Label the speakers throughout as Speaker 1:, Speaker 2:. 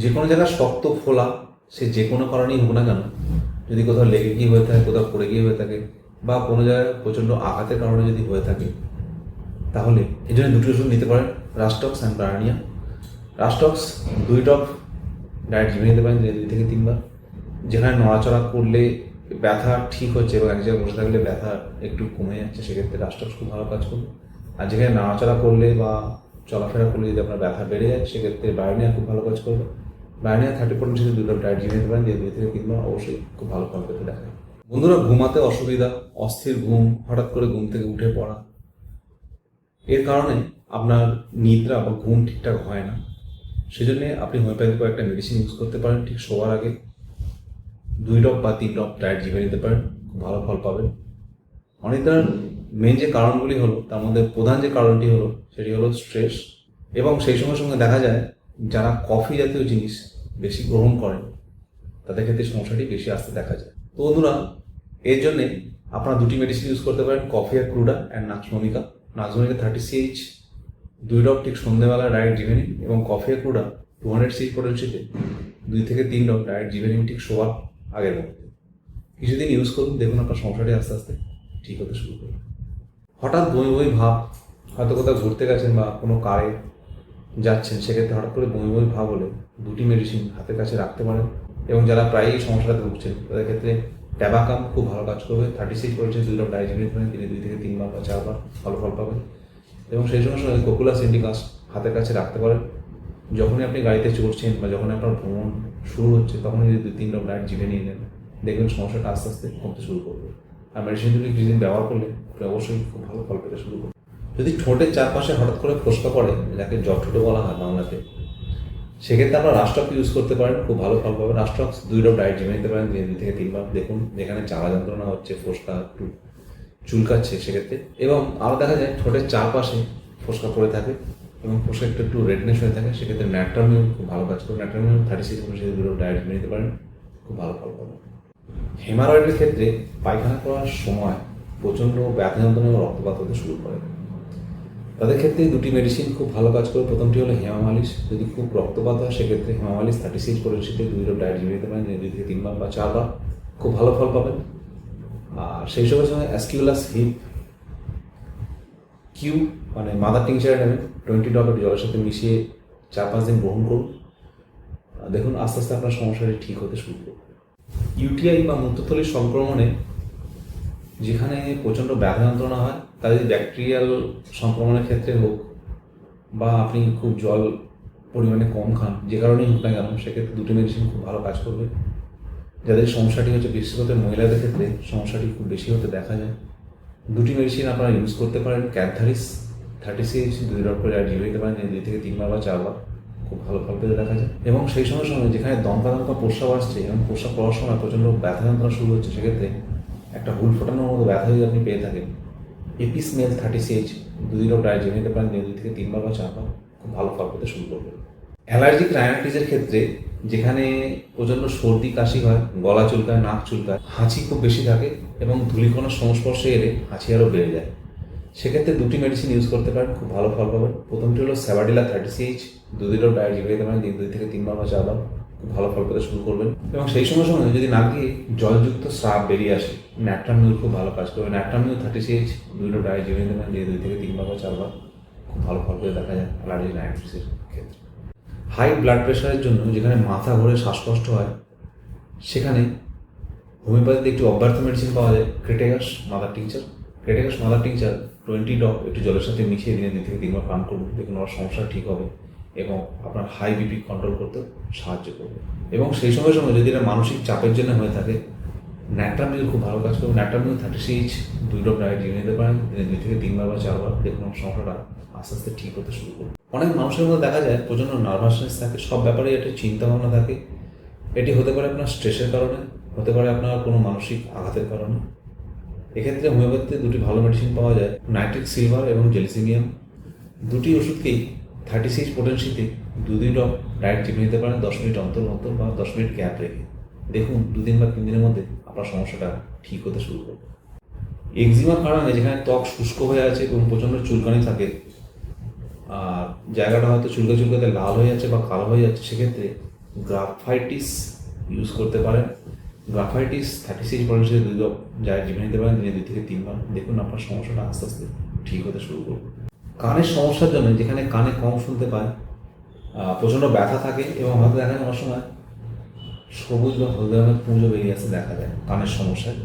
Speaker 1: যে কোনো জায়গায় শক্ত ফোলা, সে যে কোনো কারণেই হোক না কেন, যদি কোথাও লেগে গিয়ে হয়ে থাকে, কোথাও পড়ে গিয়ে হয়ে থাকে, বা কোনো জায়গায় প্রচণ্ড আঘাতের কারণে যদি হয়ে থাকে, তাহলে এই জন্য দুটি ওষুধ নিতে পারেন রাস্টক্স অ্যান্ড ব্রায়ানিয়া রাস্টক্স দুই টপ ডায়েট জিমে নিতে পারেন দুই থেকে তিনবার। যেখানে নড়াচড়া করলে ব্যথা ঠিক হচ্ছে এবং এক জায়গায় বসে থাকলে ব্যথা একটু কমে যাচ্ছে, সেক্ষেত্রে রাস্টক্স খুব ভালো কাজ করবে। আর যেখানে নাড়াচড়া করলে বা চলাফেরা করলে যদি আপনার ব্যথা বেড়ে যায়, সেক্ষেত্রে বায়োনিয়া খুব ভালো কাজ করবে। বায়োনিয়া থার্টি পার্সেন্ট যদি দুটো ডায়েট নিতে পারেন, দিয়ে দুই থেকে তিনবার অবশ্যই খুব ভালো ফল পেতে দেখা যায়। বন্ধুরা, ঘুমাতে অসুবিধা, অস্থির ঘুম, হঠাৎ করে ঘুম থেকে উঠে পড়া। এর কারণে আপনার নিদ্রা বা ঘুম ঠিকঠাক হয় না। সেজন্য আপনি হোমিওপ্যাথি কয়েকটা মেডিসিন ইউজ করতে পারেন, ঠিক শোয়ার আগে। দুই ড্রপ বা তিন ড্রপ ডায়েট জিভে নিতে পারেন, খুব ভালো ফল পাবেন। অনিদ্রার মেন যে কারণগুলি হলো, তার মধ্যে প্রধান যে কারণটি হলো, সেটি হলো স্ট্রেস এবং সেই সঙ্গে সঙ্গে দেখা যায় যারা কফি জাতীয় জিনিস বেশি গ্রহণ করেন, তাদের ক্ষেত্রে সমস্যাটি বেশি আসতে দেখা যায়। তো বন্ধুরা, এর জন্যে আপনারা দুটি মেডিসিন ইউজ করতে পারেন, coffea R cruda and nux vomica nux vomica thirty CH দুই ড্রপ ঠিক সন্ধ্যেবেলা ডায়েট জিভে নিন এবং কফি আর ক্রুডা টু হান্ড্রেড সিএইচ পটেন্সিতে দুই থেকে তিন ড্রপ ডায়েট জিভে নিন ঠিক শোয়ার আগের মধ্যে কিছুদিন ইউজ করুন, দেখুন আপনার সমস্যাটি আস্তে আস্তে ঠিক হতে শুরু করবে। হঠাৎ বমি বমি ভাব, হয়তো কোথাও ঘুরতে গেছেন বা কোনো কারে যাচ্ছেন, সেক্ষেত্রে হঠাৎ করে বমি বমি ভাব হলে দুটি মেডিসিন হাতের কাছে রাখতে পারেন এবং যারা প্রায়ই এই সমস্যাটাতে ভুগছেন, তাদের ক্ষেত্রে ট্যাবাকাম খুব ভালো কাজ করবে। থার্টি সিক্স পয়েন্ট দুই ড্রপ ডাইজিমিন করেন তিনি দুই থেকে তিনবার বা চারবার ভালো ফল পাবেন। এবং সেই সঙ্গে সঙ্গে কোকুলাস ইন্ডিকাস হাতের কাছে রাখতে পারেন। যখনই আপনি গাড়িতে চড়ছেন বা যখন আপনার ভ্রমণ শুরু হচ্ছে, তখনই যদি দুই তিন ড্রপ ডায়েট জিভে নিয়ে নেন, দেখবেন সমস্যাটা আস্তে আস্তে কমতে শুরু করবে। আর মেডিসিনগুলি কিছুদিন ব্যবহার করলে আপনি অবশ্যই খুব ভালো ফল পেতে শুরু করবে। যদি ঠোঁটের চারপাশে হঠাৎ করে ফোসকা পড়ে যাকে জট ঠোঁটে বলা হয় বাংলাতে, সেক্ষেত্রে আপনারা রাষ্ট্রক ইউজ করতে পারেন, খুব ভালো ফল পাবেন। রাষ্ট্রক দুই ড্রপ ডায়েট জিমে নিতে পারেন দিনে থেকে তিনবার। দেখুন যেখানে চালা যন্ত্রণা হচ্ছে, ফোসকা একটু চুলকাচ্ছে সেক্ষেত্রে। এবং আরও দেখা যায়, ঠোঁটের চারপাশে ফোসকা পড়ে থাকে এবং ফোসকা একটু একটু রেডনেস হয়ে থাকে, সেক্ষেত্রে ন্যাট্রামিউ খুব ভালো কাজ করে। ন্যাট্রামিউ থার্টি সিক্স দুই ড্রপ ডায়েট জিমে নিতে পারেন, খুব ভালো ফল পাবেন। হেমারয়েডের ক্ষেত্রে পায়খানা করার সময় প্রচণ্ড ব্যথা যন্ত্রণা এবং রক্তপাত হতে শুরু করে। তাদের ক্ষেত্রে দুটি মেডিসিন খুব ভালো কাজ করে। প্রথমটি হলো হেমামালিশ। যদি খুব রক্তপাত হয়, সেক্ষেত্রে হেমামালিশ থার্টি সিক্স পরিচিত দুই ডায়েট জিমে নিতে পারেন দুই থেকে তিনবার বা চারবার, খুব ভালো ফল পাবেন। আর সেই সঙ্গে সঙ্গে অ্যাসকিউলাস হিপ কিউ মানে মাদার টিংচার নেবেন। টোয়েন্টি ড্রপ জলের সাথে মিশিয়ে চার পাঁচ দিন গ্রহণ করুন। দেখুন, আস্তে আস্তে আপনার সমস্যাটি ঠিক হতে শুরু করবে। ইউটিআই বা মূত্রথলির সংক্রমণে যেখানে প্রচণ্ড ব্যথা যন্ত্রণা হয় তা যদি ব্যাকটেরিয়াল সংক্রমণের ক্ষেত্রে হোক বা আপনি খুব জল পরিমাণে কম খান, যে কারণেই হোক না কেন, সেক্ষেত্রে দুটি মেডিসিন খুব ভালো কাজ করবে। যাদের সমস্যাটি হচ্ছে, বিশেষ করে মহিলাদের ক্ষেত্রে সমস্যাটি খুব বেশি হতে দেখা যায়। দুটি মেডিসিন আপনারা ইউজ করতে পারেন ক্যান্থারিস থার্টি সিক্স দুই ড্রপ করে আর জিরো দিতে পারেন, দুই থেকে তিনবার বা চারবার, খুব ভালো ফল পেতে দেখা যায়। এবং সেই সঙ্গে সঙ্গে যেখানে দমকা দমকা প্রস্রাব আসছে, এবং প্রস্রাব করার সময় প্রচণ্ড ব্যথা যন্ত্রণা শুরু হচ্ছে, সেক্ষেত্রে একটা হুল ফোটানোর মতো ব্যথা যদি আপনি পেয়ে থাকেন এপিসমেল থার্টি সিএইচ দুই ড্রপ ডায়েট নিতে পারেন দুই থেকে তিনবার বা চারবার খুব ভালো ফল পেতে শুরু করবে। অ্যালার্জিক রাইনাইটিসের ক্ষেত্রে যেখানে প্রচণ্ড সর্দি, কাশি হয়, গলা চুলকায়, নাক চুলকায়, হাঁচি খুব বেশি থাকে এবং ধূলিকণার সংস্পর্শে এলে হাঁচি আরও বেড়ে যায়। সেক্ষেত্রে দুটি মেডিসিন ইউজ করতে পারেন, খুব ভালো ফল পাবেন। প্রথমটি হলো স্যাবাডিলা থার্টি সিএইচ দু দিনও ডায়েট জিভে দিতে পারেন দিন দুই থেকে তিনবার বা চারবার খুব ভালো ফল পেতে শুরু করবেন। এবং সেই সঙ্গে সঙ্গে যদি নাক জলযুক্ত স্রাব বেরিয়ে আসে ন্যাট্রামিউল খুব ভালো কাজ করবে ন্যাট্রামিউল থার্টি সিএইচ দুটো দিতে পারেন দিয়ে দুই থেকে তিনবার বা চারবার খুব ভালো ফল করে দেখা যায় অ্যালার্জি রাইনাইটিসের ক্ষেত্রে। হাই ব্লাড প্রেশারের জন্য যেখানে মাথা ঘুরে শ্বাসকষ্ট হয়, সেখানে হোমিওপ্যাথিতে একটু অব্যার্থ মেডিসিন পাওয়া যায় crataegus mother tincture crataegus mother tincture twenty drop একটু জলের সাথে মিশিয়ে দিনে দুই থেকে তিনবার পান করুন, দেখুন আমার সমস্যা ঠিক হবে এবং আপনার হাই বিপি কন্ট্রোল করতে সাহায্য করবে। এবং সেই সঙ্গে সঙ্গে যদি এটা মানসিক চাপের জন্য হয়ে থাকে ন্যাট্রামিল খুব ভালো কাজ করবে ন্যাট্রামিল থার্টি সিক্স দুই ড্রপ ডায়েট জিয়ে নিতে পারেন। দুই থেকে তিনবার বা চারবার দেখুন সমস্যাটা আস্তে আস্তে ঠিক হতে শুরু করবে। অনেক মানুষের মধ্যে দেখা যায় প্রচণ্ড নার্ভাসনেস থাকে, সব ব্যাপারে একটা চিন্তা ভাবনা থাকে। এটি হতে পারে আপনার স্ট্রেসের কারণে, হতে পারে আপনার কোনো মানসিক আঘাতের কারণে। এক্ষেত্রে হোমিওপ্যাথিতে দুটি ভালো মেডিসিন পাওয়া যায়, নাইট্রিক সিলভার এবং জেলিসিনিয়াম দুটি ওষুধকেই থার্টি সিক্স পোটেন্সিতে দু দুই ডায়েট চিপে নিতে পারেন, দশ মিনিট অন্তর অন্তর বা দশ মিনিট গ্যাপ রেখে। দেখুন দুদিন বা তিন দিনের মধ্যে আপনার সমস্যাটা ঠিক হতে শুরু করবে। এক্সিমার কারণে যেখানে ত্বক শুষ্ক হয়ে আছে এবং প্রচণ্ড চুলকানি থাকে, আর জায়গাটা হয়তো চুলকা চুলকাতে লাল হয়ে যাচ্ছে বা কালো হয়ে যাচ্ছে, সেক্ষেত্রে গ্রাফাইটিস ইউজ করতে পারেন। গ্রাফাইটিস থার্টি সিক্স পয়েন্টের দুই যা জিভে নিতে পারেন, দিনে দুই থেকে তিনবার। দেখুন আপনার সমস্যাটা আস্তে আস্তে ঠিক হতে শুরু করবে। কানের সমস্যার জন্য যেখানে কানে কম শুনতে পায় প্রচণ্ড ব্যথা থাকে এবং হয়তো দেখা যায় অনেক সময় সবুজ বা হলদে রঙের পুঁজো বেরিয়ে আসতে দেখা যায়, কানের সমস্যায়।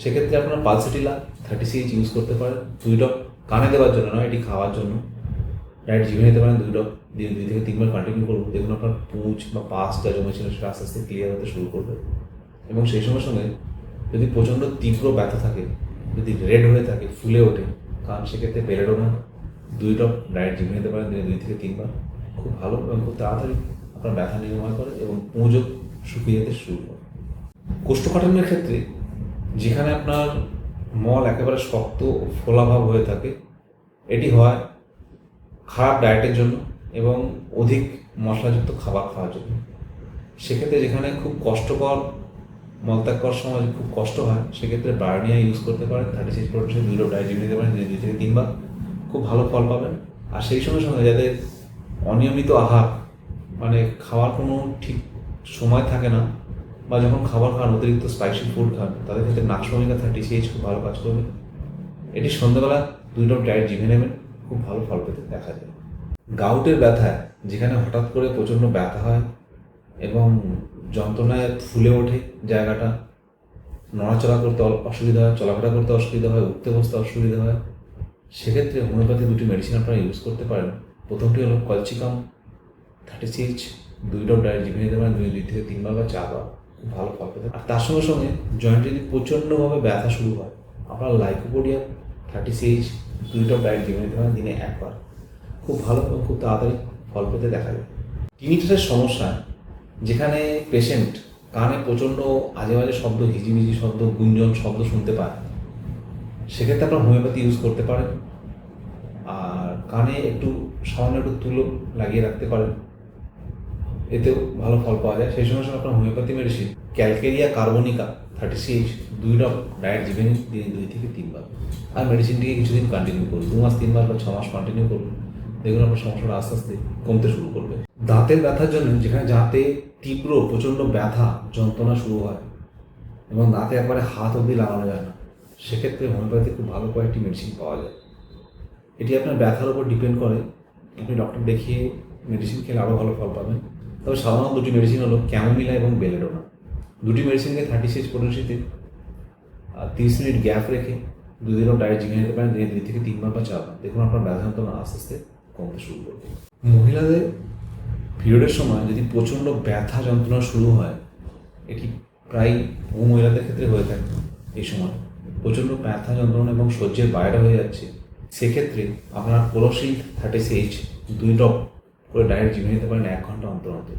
Speaker 1: সেক্ষেত্রে আপনার পালসিটিলা থার্টি সিএইচ ইউজ করতে পারেন। দুই ড্রপ কানে দেওয়ার জন্য নয়, এটি খাওয়ার জন্য। ডাইরেক্ট জিভে নিতে পারেন দুই ড্রপ দিয়ে দুই থেকে তিনবার কন্টিনিউ করুন। দেখুন আপনার পুঁজ বা পাস যা জমেছিল সেটা আস্তে আস্তে ক্লিয়ার হতে শুরু করবে। এবং সেই সঙ্গে সঙ্গে যদি প্রচণ্ড তীব্র ব্যথা থাকে, যদি রেড হয়ে থাকে, ফুলে ওঠে, কারণ সেক্ষেত্রে পেলেডোনা দুই ড্রপ ডাইরেক্ট জিভে নিতে পারেন, দিনে দুই থেকে তিনবার। খুব ভালো এবং খুব তাড়াতাড়ি আপনার ব্যথা নিরাময় করে এবং পুঁজও শুকিয়ে যেতে শুরু করে কোষ্ঠকাঠিন্যের ক্ষেত্রে যেখানে আপনার মল একেবারে শক্ত ও ফোলাভাব হয়ে থাকে, এটি হয় খারাপ ডায়েটের জন্য এবং অধিক মশলাযুক্ত খাবার খাওয়ার জন্য। সেক্ষেত্রে যেখানে খুব কষ্টকর মলত্যাগ করার সময় খুব কষ্ট হয়, সেক্ষেত্রে বার্নিয়া ইউজ করতে পারেন থার্টি সিক্স পার্সেন্ট দুটো ডাইজিম নিতে পারেন দুই থেকে তিনবার। খুব ভালো ফল পাবেন। আর সেই সঙ্গে সঙ্গে যাদের অনিয়মিত আহার মানে খাওয়ার কোনো ঠিক সময় থাকে না, বা যখন খাবার খান, অতিরিক্ত স্পাইসি ফুড খান, তাদের ক্ষেত্রে নাকশমিকা থার্টি সিএইচ খুব ভালো কাজ করবে। এটি সন্ধ্যাবেলা দুই ড্রপ ডায়েট জিভে নেবেন, খুব ভালো ফল পেতে দেখা যায়। গাউটের ব্যথায় যেখানে হঠাৎ করে প্রচণ্ড ব্যথা হয় এবং যন্ত্রণায় ফুলে ওঠে জায়গাটা, নড়াচড়া করতে অসুবিধা হয়, চলাফেরা করতে অসুবিধা হয়, উঠতে বসতে অসুবিধা হয়। সেক্ষেত্রে হোমিওপ্যাথি দুটি মেডিসিন আপনারা ইউজ করতে পারেন। প্রথমটি হলো কলচিকাম থার্টি সিক্স দুই ড্রপ ডায়েট জিভে নিতে পারেন দুই দুই থেকে তিনবার বা চারবার খুব ভালো ফল পেতে আর তার সঙ্গে সঙ্গে জয়েন্টে যদি প্রচণ্ডভাবে ব্যথা শুরু হয়, আপনার লাইকোপোডিয়া থার্টি সিক্স দুই ড্রপ ডায়েট জিভে নিতে পারেন দিনে একবার। খুব ভালো এবং খুব তাড়াতাড়ি ফল পেতে দেখা যায়। টিনিটাসের সমস্যা, যেখানে পেশেন্ট কানে প্রচণ্ড আজে বাজে শব্দ হিজিবিজি শব্দ, গুঞ্জন শব্দ শুনতে পায়, সেক্ষেত্রে আপনার হোমিওপ্যাথি ইউজ করতে পারেন। আর কানে একটু সামান্য একটু তুলো লাগিয়ে রাখতে পারেন। এতেও ভালো ফল পাওয়া যায়। সেই সঙ্গে সঙ্গে আপনার homoeopathy medicine calcarea carbonica thirty six দুই ড্রপ ডায়েট জিভেন দিনে দুই থেকে তিনবার। আর মেডিসিনটিকে কিছুদিন কন্টিনিউ করুন। দু মাস তিন মাস বা ছ মাস কন্টিনিউ করুন। দেখুন আপনার সমস্যাটা আস্তে আস্তে কমতে শুরু করবে। দাঁতের ব্যথার জন্য যেখানে দাঁতে তীব্র, প্রচণ্ড ব্যথা, যন্ত্রণা শুরু হয় এবং দাঁতে একবারে হাত অবধি লাগানো যায় না, সেক্ষেত্রে হোমিওপ্যাথি খুব ভালো কয়েকটি মেডিসিন পাওয়া যায়। এটি আপনার ব্যথার উপর ডিপেন্ড করে। আপনি ডক্টর দেখিয়ে মেডিসিন খেলে আরও ভালো ফল পাবেন। তবে সাধারণত দুটি মেডিসিন হলো ক্যামোমিলা এবং বেলেডোনা দুটি মেডিসিনকে থার্টি সিক্স পটেন্সিতে তিরিশ মিনিট গ্যাপ রেখে দুদিনও ডায়েট জিঙে নিতে পারেন দিনে দুই থেকে তিনবার বা চারবার। দেখুন আপনার ব্যথা যন্ত্রণা আস্তে আস্তে কমতে শুরু করবে। মহিলাদের পিরিয়ডের সময় যদি প্রচণ্ড ব্যথা যন্ত্রণা শুরু হয় এটি প্রায় বহু মহিলাদের ক্ষেত্রে হয়ে থাকে এই সময়। প্রচণ্ড ব্যথা যন্ত্রণা এবং সহ্যের বাইরে হয়ে যাচ্ছে। সেক্ষেত্রে আপনার কোলোসিন থার্টি সিক্স দুই ড্রপ করে ডায়েট জিমে নিতে পারেন এক ঘণ্টা অন্তর অন্তর।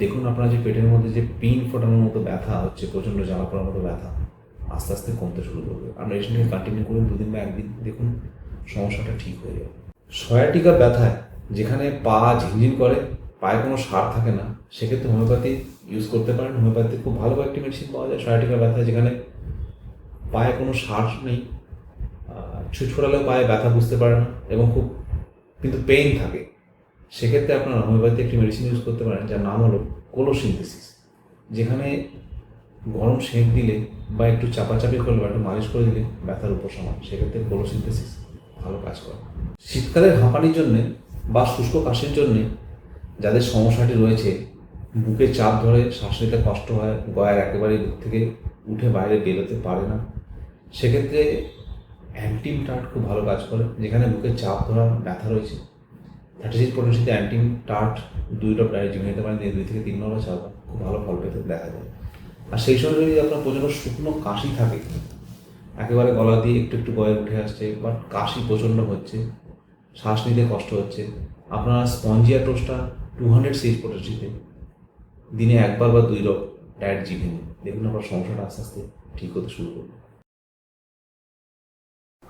Speaker 1: দেখুন আপনার যে পেটের মধ্যে যে পিন ফোটানোর মতো ব্যথা হচ্ছে, প্রচণ্ড জ্বালা পড়ার মতো ব্যথা, আস্তে আস্তে কমতে শুরু করবে। আপনার এসে কন্টিনিউ করুন, দুদিন বা একদিন দেখুন সমস্যাটা ঠিক হয়ে যাবে। সয়াটিকা ব্যথায় যেখানে পা ঝিনঝিন করে, পায়ে কোনো সার থাকে না, সেক্ষেত্রে হোমিওপ্যাথি ইউজ করতে পারেন। হোমিওপ্যাথি খুব ভালো কয়েকটি মেডিসিন পাওয়া যায় সয়াটিকার ব্যথায়, যেখানে পায়ে কোনো সার নেই ছুট ফোটালেও পায়ে ব্যথা বুঝতে পারে না এবং খুব, কিন্তু পেইন থাকে। সেক্ষেত্রে আপনারা হোমিওপ্যাথি একটি মেডিসিন ইউজ করতে পারেন, যার নাম হলো কোলোসিনথেসিস যেখানে গরম সেঁক দিলে বা একটু চাপাচাপি করলে বা একটু মালিশ করে দিলে ব্যথার উপশম হয় সেক্ষেত্রে কোলোসিনথেসিস ভালো কাজ করে। শীতকালের হাঁপানির জন্যে বা শুষ্ক কাশির জন্যে যাদের সমস্যাটি রয়েছে, বুকে চাপ ধরে, শ্বাস নিতে কষ্ট হয় গয়ার একেবারে বুক থেকে উঠে বাইরে বেরোতে পারে না, সেক্ষেত্রে অ্যান্টিম টার্ট খুব ভালো কাজ করে, যেখানে বুকে চাপ ধরার ব্যথা রয়েছে। থার্টি সিক্স পটেন্সিতে অ্যান্টিম টার্ট দুই ড্রপ জিমে নিতে পারেন দিয়ে দুই থেকে তিন নম্বর চাপা খুব ভালো ফল পেতে দেখা যায়। আর সেই সময় যদি আপনার প্রচণ্ড শুকনো কাশি থাকে, একেবারে গলা দিয়ে একটু একটু গয়ে উঠে আসছে, বা কাশি প্রচণ্ড হচ্ছে, শ্বাস নিতে কষ্ট হচ্ছে, আপনারা স্পঞ্জিয়া টোস্টটা টু হান্ড্রেড সিএইচ পটেন্সিতে দিনে একবার বা দুই ড্রপ ডায়েট জিভে নিন। দেখুন আপনার সমস্যাটা আস্তে আস্তে ঠিক হতে শুরু করবে।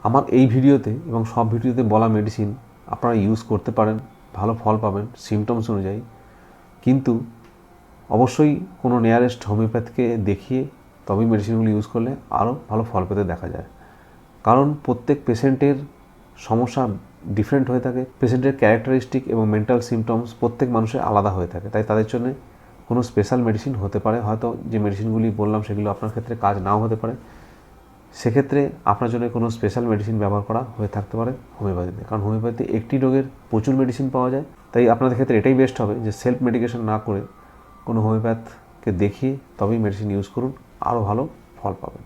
Speaker 2: আমার এই ভিডিওতে এবং সব ভিডিওতে বলা মেডিসিন আপনারা ইউজ করতে পারেন, ভালো ফল পাবেন সিমটমস অনুযায়ী। কিন্তু অবশ্যই কোনো নিয়ারেস্ট হোমিওপ্যাথকে দেখিয়ে তবেই মেডিসিনগুলো ইউজ করলে আরও ভালো ফল পেতে দেখা যায়। কারণ প্রত্যেক পেশেন্টের সমস্যা ডিফারেন্ট হয়ে থাকে পেশেন্টের ক্যারেক্টারিস্টিক এবং মেন্টাল সিমটমস প্রত্যেক মানুষের আলাদা হয়ে থাকে। তাই তাদের জন্য কোনো স্পেশাল মেডিসিন হতে পারে, হয়তো যে মেডিসিনগুলি বললাম সেগুলো আপনার ক্ষেত্রে কাজ নাও হতে পারে। সেক্ষেত্রে আপনার জন্য কোনো স্পেশাল মেডিসিন ব্যবহার করা হয়ে থাকতে পারে হোমিওপ্যাথিতে কারণ হোমিওপ্যাথিতে একটি রোগের প্রচুর মেডিসিন পাওয়া যায়। তাই আপনাদের ক্ষেত্রে এটাই বেস্ট হবে যে সেলফ মেডিকেশন না করে কোনো হোমিওপ্যাথকে দেখিয়ে তবেই মেডিসিন ইউজ করুন। আরও ভালো ফল পাবেন।